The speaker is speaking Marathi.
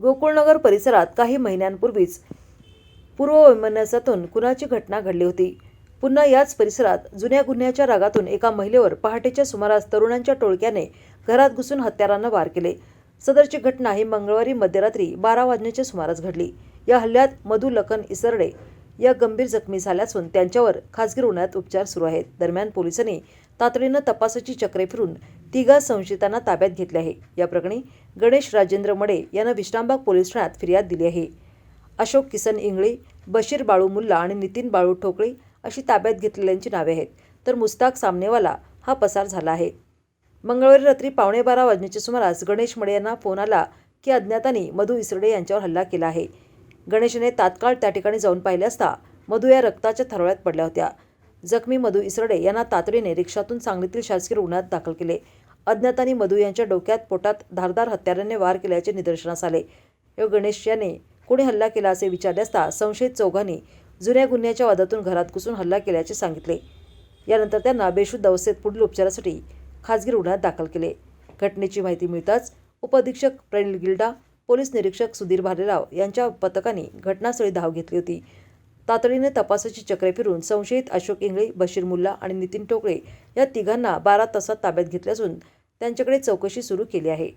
गोकुळनगर परिसरात काही महिन्यांपूर्वीच पूर्ववैमनस्यातून खुनाची घटना घडली होती? पुन्हा याच परिसरात जुन्या गुन्ह्याच्या रागातून एका महिलेवर पहाटेच्या सुमारास तरुणांच्या टोळक्याने घरात घुसून हत्यारानं वार केले. सदरची घटना ही मंगळवारी मध्यरात्री बारा वाजण्याच्या सुमारास घडली. या हल्ल्यात मधु लखन इसरडे या गंभीर जखमी झाल्या असून त्यांच्यावर खासगी रुग्णालयात उपचार सुरू आहेत. दरम्यान पोलिसांनी तातडीनं तपासाची चक्रे फिरून तिघा संशयितांना ताब्यात घेतले आहे. या प्रकरणी गणेश राजेंद्र मडे यांना विश्रामबाग पोलीस ठाण्यात फिर्याद दिली आहे. अशोक किसन इंगळे बशीर बाळू मुल्ला आणि नितीन बाळू ठोकळे अशी ताब्यात घेतलेल्यांची नावे आहेत. तर मुस्ताक सामनेवाला हा पसार झाला आहे. मंगळवारी रात्री पावणे बारा वाजण्याच्या सुमारास गणेश मडे यांना फोन आला की अज्ञातांनी मधू इसरडे यांच्यावर हल्ला केला आहे. गणेशने तात्काळ त्या ठिकाणी जाऊन पाहिले असता मधू या रक्ताच्या थरोळ्यात पडल्या होत्या. जखमी मधू इसरडे यांना तातडीने रिक्षातून सांगलीतील शासकीय रुग्णालयात दाखल केले. अज्ञातांनी मधू यांच्या डोक्यात पोटात धारदार हत्याराने वार केल्याचे निदर्शनास आले. यो गणेश याने कोणी हल्ला केला असे विचारले असता संशयित चौघांनी जुन्या गुन्ह्याच्या वादातून घरात घुसून हल्ला केल्याचे सांगितले. यानंतर त्यांना बेशुद्ध अवस्थेत पुढील उपचारासाठी खाजगी रुग्णालयात दाखल केले. घटनेची माहिती मिळताच उपअधीक्षक प्रणिल गिल्डा पोलीस निरीक्षक सुधीर भालेराव यांच्या पथकाने घटनास्थळी धाव घेतली होती. तातडीने तपासाची चक्रे फिरून संशयित अशोक इंगळे बशीर मुल्ला आणि नितीन टोकळे या तिघांना बारा तासात ताब्यात घेतले असून त्यांच्याकडे चौकशी सुरू केली आहे.